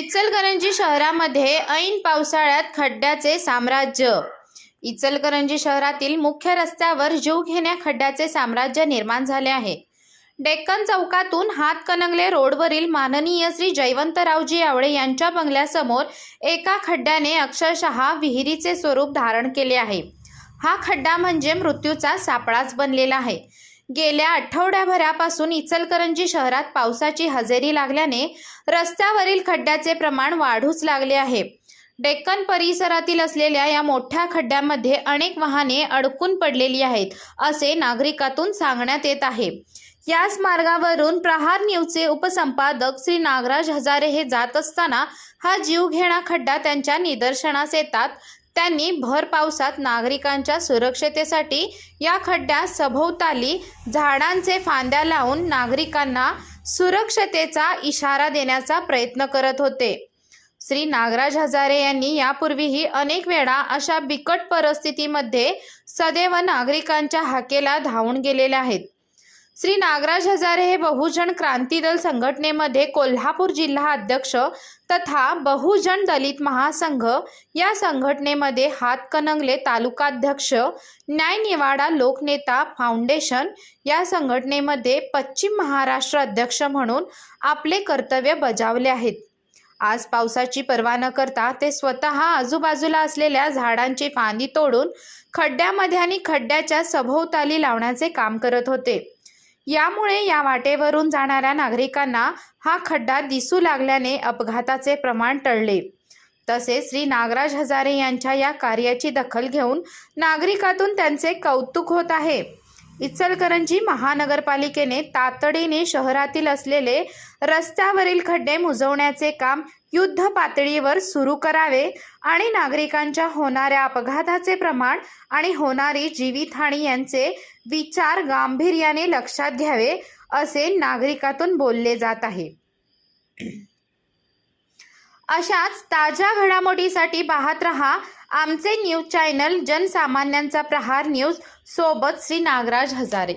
इचलकरंजी शहरामध्ये ऐन पावसाळ्यात खड्ड्याचे साम्राज्य. इचलकरंजी शहरातील मुख्य रस्त्यावर जीवघेण्या खड्ड्याचे साम्राज्य निर्माण झाले आहे. डेक्कन चौकातून हातकणंगले रोडवरील माननीय श्री जयवंतरावजी आवळे यांच्या बंगल्यासमोर एका खड्ड्याने अक्षरशः विहिरीचे स्वरूप धारण केले आहे. हा खड्डा म्हणजे मृत्यूचा सापळाच बनलेला आहे. गेल्या आठवड्याभरापासून इचलकरंजी शहरात पावसाची हजेरी लागल्याने रस्त्यावरील खड्ड्याचे प्रमाण वाढूच लागले आहे. डेक्कन परिसरातील असलेल्या या मोठ्या खड्ड्यामध्ये अनेक वाहने अडकून पडलेली आहेत असे नागरिकातून सांगण्यात येत आहे. याच मार्गावरून प्रहार न्यूजचे उपसंपादक श्री नागराज हजारे हे जात असताना हा जीवघेणा खड्डा त्यांच्या निदर्शनास येतात. त्यांनी भर पावसात नागरिकांच्या सुरक्षतेसाठी या खड्ड्यात सभोवताली झाडांचे फांद्या लावून नागरिकांना सुरक्षतेचा इशारा देण्याचा प्रयत्न करत होते. श्री नागराज हजारे यांनी यापूर्वीही अनेक वेळा अशा बिकट परिस्थितीमध्ये सदैव नागरिकांच्या हाकेला धावून गेलेले आहेत. श्री नागराज हजारे हे बहुजन क्रांती दल संघटनेमध्ये कोल्हापूर जिल्हा अध्यक्ष तथा बहुजन दलित महासंघ या संघटनेमध्ये हातकणंगले तालुकाध्यक्ष न्यायनिवाडा लोकनेता फाउंडेशन या संघटनेमध्ये पश्चिम महाराष्ट्र अध्यक्ष म्हणून आपले कर्तव्य बजावले आहेत. आज पावसाची पर्वा न करता ते स्वतः आजूबाजूला असलेल्या झाडांची फांदी तोडून खड्ड्यामध्ये आणि खड्ड्याच्या सभोवताली लावण्याचे काम करत होते. यामुळे या वाटेवरून जाणाऱ्या नागरिकांना हा खड्डा दिसू लागल्याने अपघाताचे प्रमाण टळले. तसेच श्री नागराज हजारे यांच्या या कार्याची दखल घेऊन नागरिकातून त्यांचे कौतुक होत आहे. इचलकरंजी महानगरपालिकेने तातडीने शहरातील असलेले रस्त्यावरील खड्डे मुजवण्याचे काम युद्ध पातळीवर सुरू करावे आणि नागरिकांच्या होणाऱ्या अपघाताचे प्रमाण आणि होणारी जीवितहानी यांचे विचार गांभीर्याने लक्षात घ्यावे असे नागरिकातून बोलले जात आहे. अशाच ताज्या घडामोडीसाठी पाहत रहा आमचे न्यूज चॅनल जनसामान्यांचा प्रहार न्यूज सोबत श्री नागराज हजारे.